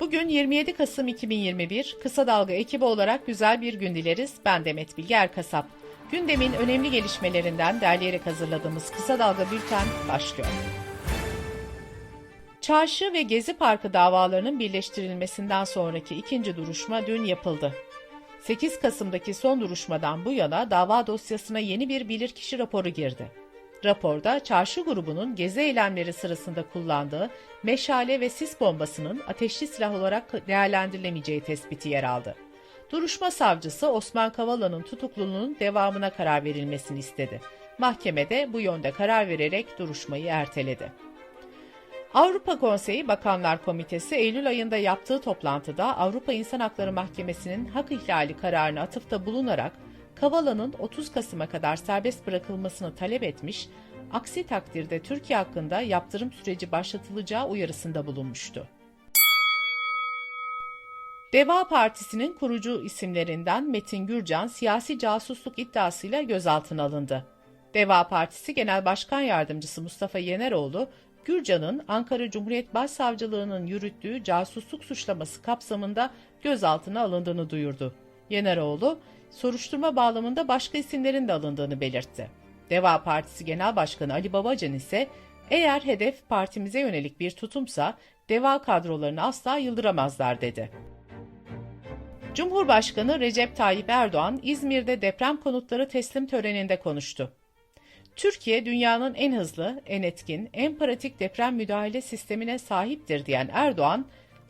Bugün 27 Kasım 2021, Kısa Dalga ekibi olarak güzel bir gün dileriz. Ben Demet Bilge Erkasap. Gündemin önemli gelişmelerinden derleyerek hazırladığımız Kısa Dalga Bülten başlıyor. Çarşı ve Gezi Parkı davalarının birleştirilmesinden sonraki ikinci duruşma dün yapıldı. 8 Kasım'daki son duruşmadan bu yana dava dosyasına yeni bir bilirkişi raporu girdi. Raporda çarşı grubunun gezi eylemleri sırasında kullandığı meşale ve sis bombasının ateşli silah olarak değerlendirilemeyeceği tespiti yer aldı. Duruşma savcısı Osman Kavala'nın tutukluluğunun devamına karar verilmesini istedi. Mahkemede bu yönde karar vererek duruşmayı erteledi. Avrupa Konseyi Bakanlar Komitesi Eylül ayında yaptığı toplantıda Avrupa İnsan Hakları Mahkemesi'nin hak ihlali kararına atıfta bulunarak Kavala'nın 30 Kasım'a kadar serbest bırakılmasını talep etmiş, aksi takdirde Türkiye hakkında yaptırım süreci başlatılacağı uyarısında bulunmuştu. Deva Partisi'nin kurucu isimlerinden Metin Gürcan siyasi casusluk iddiasıyla gözaltına alındı. Deva Partisi Genel Başkan Yardımcısı Mustafa Yeneroğlu, Gürcan'ın Ankara Cumhuriyet Başsavcılığı'nın yürüttüğü casusluk suçlaması kapsamında gözaltına alındığını duyurdu. Yeneroğlu, soruşturma bağlamında başka isimlerin de alındığını belirtti. Deva Partisi Genel Başkanı Ali Babacan ise eğer hedef partimize yönelik bir tutumsa deva kadrolarını asla yıldıramazlar dedi. Cumhurbaşkanı Recep Tayyip Erdoğan İzmir'de deprem konutları teslim töreninde konuştu. Türkiye dünyanın en hızlı, en etkin, en pratik deprem müdahale sistemine sahiptir diyen Erdoğan,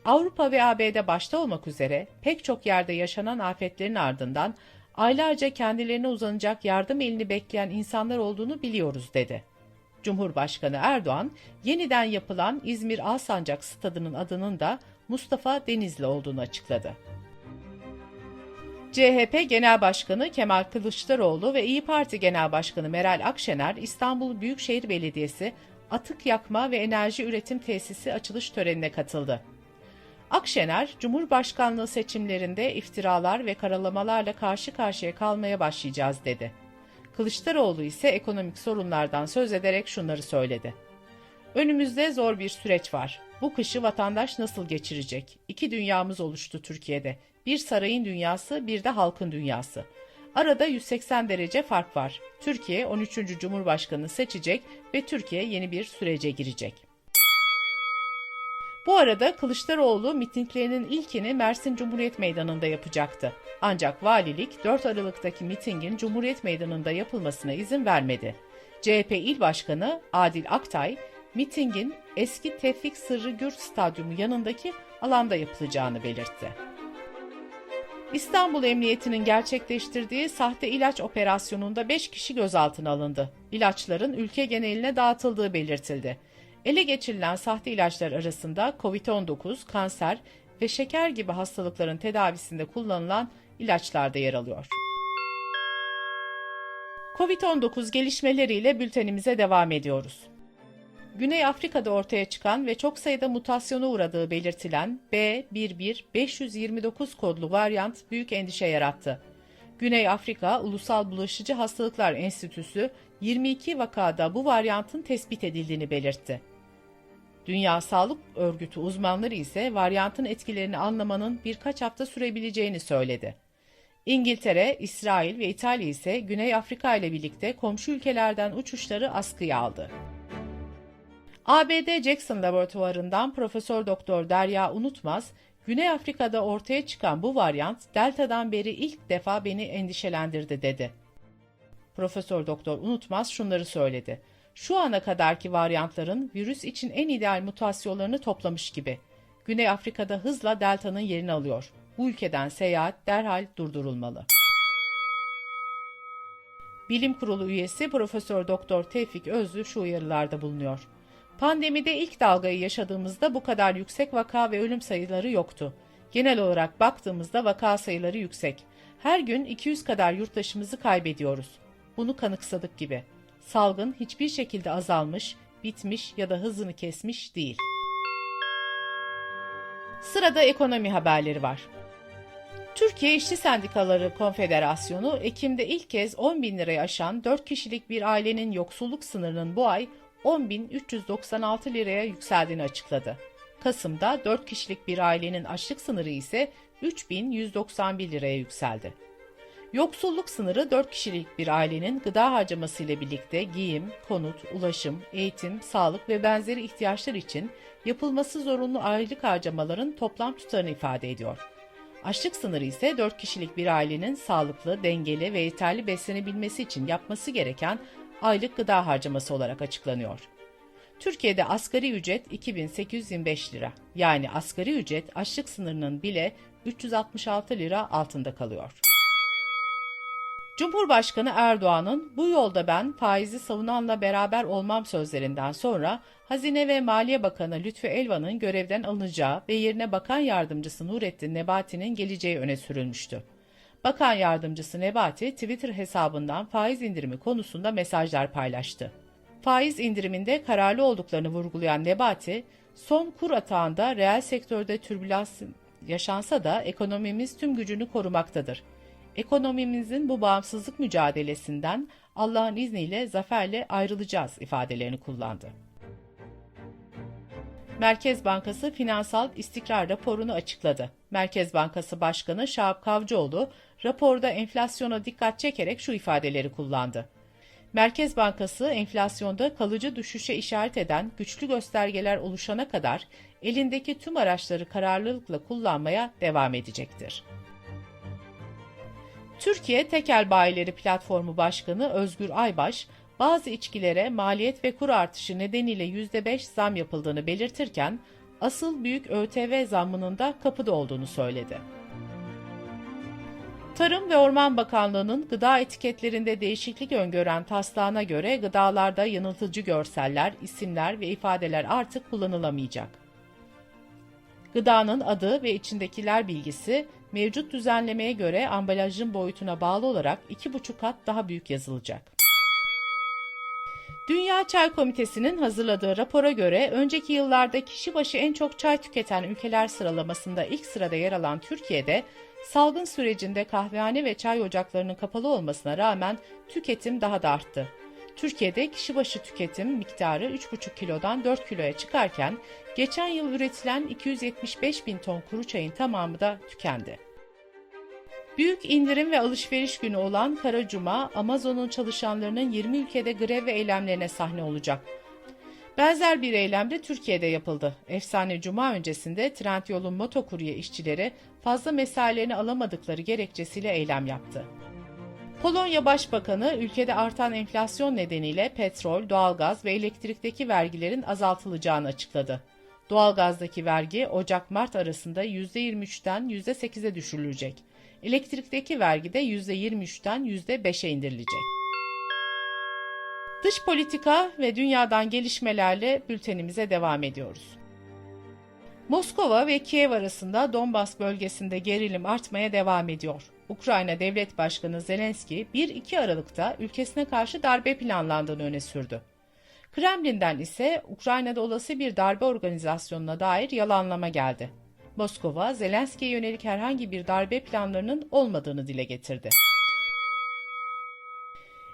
Avrupa ve AB'de başta olmak üzere pek çok yerde yaşanan afetlerin ardından aylarca kendilerine uzanacak yardım elini bekleyen insanlar olduğunu biliyoruz dedi. Cumhurbaşkanı Erdoğan, yeniden yapılan İzmir Alsancak Stadı'nın adının da Mustafa Denizli olduğunu açıkladı. CHP Genel Başkanı Kemal Kılıçdaroğlu ve İyi Parti Genel Başkanı Meral Akşener İstanbul Büyükşehir Belediyesi Atık Yakma ve Enerji Üretim Tesisi açılış törenine katıldı. Akşener, Cumhurbaşkanlığı seçimlerinde iftiralar ve karalamalarla karşı karşıya kalmaya başlayacağız dedi. Kılıçdaroğlu ise ekonomik sorunlardan söz ederek şunları söyledi. Önümüzde zor bir süreç var. Bu kışı vatandaş nasıl geçirecek? İki dünyamız oluştu Türkiye'de. Bir sarayın dünyası, bir de halkın dünyası. Arada 180 derece fark var. Türkiye 13. Cumhurbaşkanı seçecek ve Türkiye yeni bir sürece girecek. Bu arada Kılıçdaroğlu mitinglerinin ilkini Mersin Cumhuriyet Meydanı'nda yapacaktı. Ancak valilik 4 Aralık'taki mitingin Cumhuriyet Meydanı'nda yapılmasına izin vermedi. CHP İl Başkanı Adil Aktay, mitingin eski Tevfik Sırrı Gürt Stadyumu yanındaki alanda yapılacağını belirtti. İstanbul Emniyeti'nin gerçekleştirdiği sahte ilaç operasyonunda 5 kişi gözaltına alındı. İlaçların ülke geneline dağıtıldığı belirtildi. Ele geçirilen sahte ilaçlar arasında COVID-19, kanser ve şeker gibi hastalıkların tedavisinde kullanılan ilaçlar da yer alıyor. COVID-19 gelişmeleriyle bültenimize devam ediyoruz. Güney Afrika'da ortaya çıkan ve çok sayıda mutasyona uğradığı belirtilen B11529 kodlu varyant büyük endişe yarattı. Güney Afrika Ulusal Bulaşıcı Hastalıklar Enstitüsü 22 vakada bu varyantın tespit edildiğini belirtti. Dünya Sağlık Örgütü uzmanları ise varyantın etkilerini anlamanın birkaç hafta sürebileceğini söyledi. İngiltere, İsrail ve İtalya ise Güney Afrika ile birlikte komşu ülkelerden uçuşları askıya aldı. ABD Jackson Laboratuvarından Profesör Doktor Derya Unutmaz, Güney Afrika'da ortaya çıkan bu varyant Delta'dan beri ilk defa beni endişelendirdi dedi. Profesör Doktor Unutmaz şunları söyledi. Şu ana kadarki varyantların virüs için en ideal mutasyonlarını toplamış gibi. Güney Afrika'da hızla Delta'nın yerini alıyor. Bu ülkeden seyahat derhal durdurulmalı. Bilim Kurulu üyesi Profesör Doktor Tevfik Özlü şu uyarılarda bulunuyor. Pandemide ilk dalgayı yaşadığımızda bu kadar yüksek vaka ve ölüm sayıları yoktu. Genel olarak baktığımızda vaka sayıları yüksek. Her gün 200 kadar yurttaşımızı kaybediyoruz. Bunu kanıksadık gibi. Salgın hiçbir şekilde azalmış, bitmiş ya da hızını kesmiş değil. Sırada ekonomi haberleri var. Türkiye İşçi Sendikaları Konfederasyonu Ekim'de ilk kez 10 bin lirayı aşan 4 kişilik bir ailenin yoksulluk sınırının bu ay 10.396 liraya yükseldiğini açıkladı. Kasım'da 4 kişilik bir ailenin açlık sınırı ise 3191 liraya yükseldi. Yoksulluk sınırı 4 kişilik bir ailenin gıda harcaması ile birlikte giyim, konut, ulaşım, eğitim, sağlık ve benzeri ihtiyaçlar için yapılması zorunlu aylık harcamaların toplam tutarını ifade ediyor. Açlık sınırı ise 4 kişilik bir ailenin sağlıklı, dengeli ve yeterli beslenebilmesi için yapması gereken aylık gıda harcaması olarak açıklanıyor. Türkiye'de asgari ücret 2825 lira. Yani asgari ücret açlık sınırının bile 366 lira altında kalıyor. Cumhurbaşkanı Erdoğan'ın bu yolda ben faizi savunanla beraber olmam sözlerinden sonra Hazine ve Maliye Bakanı Lütfü Elvan'ın görevden alınacağı ve yerine Bakan Yardımcısı Nurettin Nebati'nin geleceği öne sürülmüştü. Bakan Yardımcısı Nebati Twitter hesabından faiz indirimi konusunda mesajlar paylaştı. Faiz indiriminde kararlı olduklarını vurgulayan Nebati, son kur atağında reel sektörde türbülans yaşansa da ekonomimiz tüm gücünü korumaktadır. Ekonomimizin bu bağımsızlık mücadelesinden Allah'ın izniyle zaferle ayrılacağız ifadelerini kullandı. Merkez Bankası finansal istikrar raporunu açıkladı. Merkez Bankası Başkanı Şahap Kavcıoğlu raporda enflasyona dikkat çekerek şu ifadeleri kullandı. Merkez Bankası enflasyonda kalıcı düşüşe işaret eden güçlü göstergeler oluşana kadar elindeki tüm araçları kararlılıkla kullanmaya devam edecektir. Türkiye Tekel Bayileri Platformu Başkanı Özgür Aybaş, bazı içkilere maliyet ve kur artışı nedeniyle %5 zam yapıldığını belirtirken, asıl büyük ÖTV zammının da kapıda olduğunu söyledi. Tarım ve Orman Bakanlığı'nın gıda etiketlerinde değişiklik öngören taslağına göre gıdalarda yanıltıcı görseller, isimler ve ifadeler artık kullanılamayacak. Gıdanın adı ve içindekiler bilgisi mevcut düzenlemeye göre ambalajın boyutuna bağlı olarak 2,5 kat daha büyük yazılacak. Dünya Çay Komitesi'nin hazırladığı rapora göre önceki yıllarda kişi başı en çok çay tüketen ülkeler sıralamasında ilk sırada yer alan Türkiye'de salgın sürecinde kahvehane ve çay ocaklarının kapalı olmasına rağmen tüketim daha da arttı. Türkiye'de kişi başı tüketim miktarı 3,5 kilodan 4 kiloya çıkarken geçen yıl üretilen 275 bin ton kuru çayın tamamı da tükendi. Büyük indirim ve alışveriş günü olan Kara Cuma, Amazon'un çalışanlarının 20 ülkede grev ve eylemlerine sahne olacak. Benzer bir eylem de Türkiye'de yapıldı. Efsane Cuma öncesinde Trendyol'un motokurye işçileri fazla mesailerini alamadıkları gerekçesiyle eylem yaptı. Polonya Başbakanı ülkede artan enflasyon nedeniyle petrol, doğalgaz ve elektrikteki vergilerin azaltılacağını açıkladı. Doğalgazdaki vergi Ocak-Mart arasında %23'ten %8'e düşürülecek. Elektrikteki vergi de %23'ten %5'e indirilecek. Dış politika ve dünyadan gelişmelerle bültenimize devam ediyoruz. Moskova ve Kiev arasında Donbas bölgesinde gerilim artmaya devam ediyor. Ukrayna Devlet Başkanı Zelenski 1-2 Aralık'ta ülkesine karşı darbe planlandığını öne sürdü. Kremlin'den ise Ukrayna'da olası bir darbe organizasyonuna dair yalanlama geldi. Moskova, Zelenski'ye yönelik herhangi bir darbe planlarının olmadığını dile getirdi.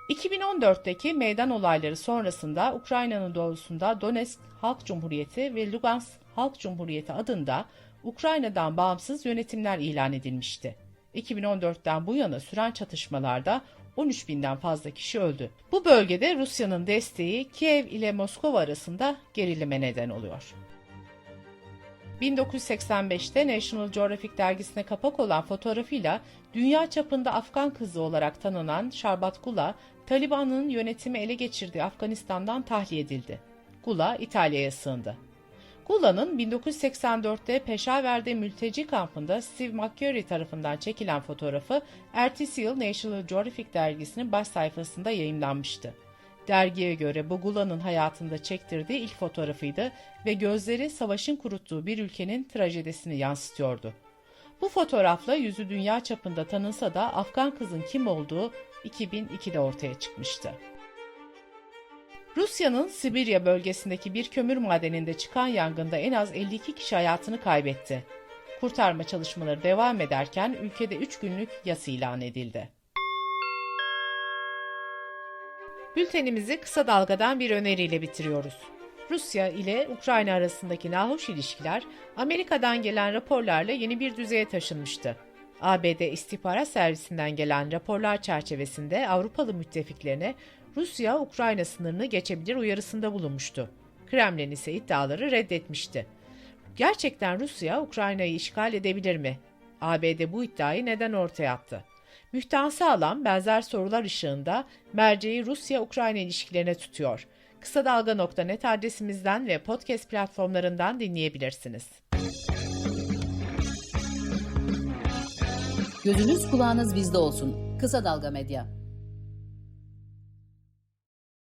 2014'teki meydan olayları sonrasında Ukrayna'nın doğusunda Donetsk Halk Cumhuriyeti ve Lugansk Halk Cumhuriyeti adında Ukrayna'dan bağımsız yönetimler ilan edilmişti. 2014'ten bu yana süren çatışmalarda 13 binden fazla kişi öldü. Bu bölgede Rusya'nın desteği Kiev ile Moskova arasında gerilime neden oluyor. 1985'te National Geographic dergisine kapak olan fotoğrafıyla dünya çapında Afgan kızı olarak tanınan Şarbat Gula, Taliban'ın yönetimi ele geçirdiği Afganistan'dan tahliye edildi. Gula İtalya'ya sığındı. Gula'nın 1984'te Peşaver'de mülteci kampında Steve McCurry tarafından çekilen fotoğrafı ertesi yıl National Geographic dergisinin baş sayfasında yayımlanmıştı. Dergiye göre bu Gula'nın hayatında çektirdiği ilk fotoğrafıydı ve gözleri savaşın kuruttuğu bir ülkenin trajedisini yansıtıyordu. Bu fotoğrafla yüzü dünya çapında tanınsa da Afgan kızın kim olduğu 2002'de ortaya çıkmıştı. Rusya'nın Sibirya bölgesindeki bir kömür madeninde çıkan yangında en az 52 kişi hayatını kaybetti. Kurtarma çalışmaları devam ederken ülkede 3 günlük yas ilan edildi. Bültenimizi kısa dalgadan bir öneriyle bitiriyoruz. Rusya ile Ukrayna arasındaki nahoş ilişkiler Amerika'dan gelen raporlarla yeni bir düzeye taşınmıştı. ABD istihbarat servisinden gelen raporlar çerçevesinde Avrupalı müttefiklerine Rusya-Ukrayna sınırını geçebilir uyarısında bulunmuştu. Kremlin ise iddiaları reddetmişti. Gerçekten Rusya Ukrayna'yı işgal edebilir mi? ABD bu iddiayı neden ortaya attı? Mühtansı alan benzer sorular ışığında merceği Rusya-Ukrayna ilişkilerine tutuyor. Kısa Dalga.net adresimizden ve podcast platformlarından dinleyebilirsiniz. Gözünüz kulağınız bizde olsun. Kısa Dalga Medya.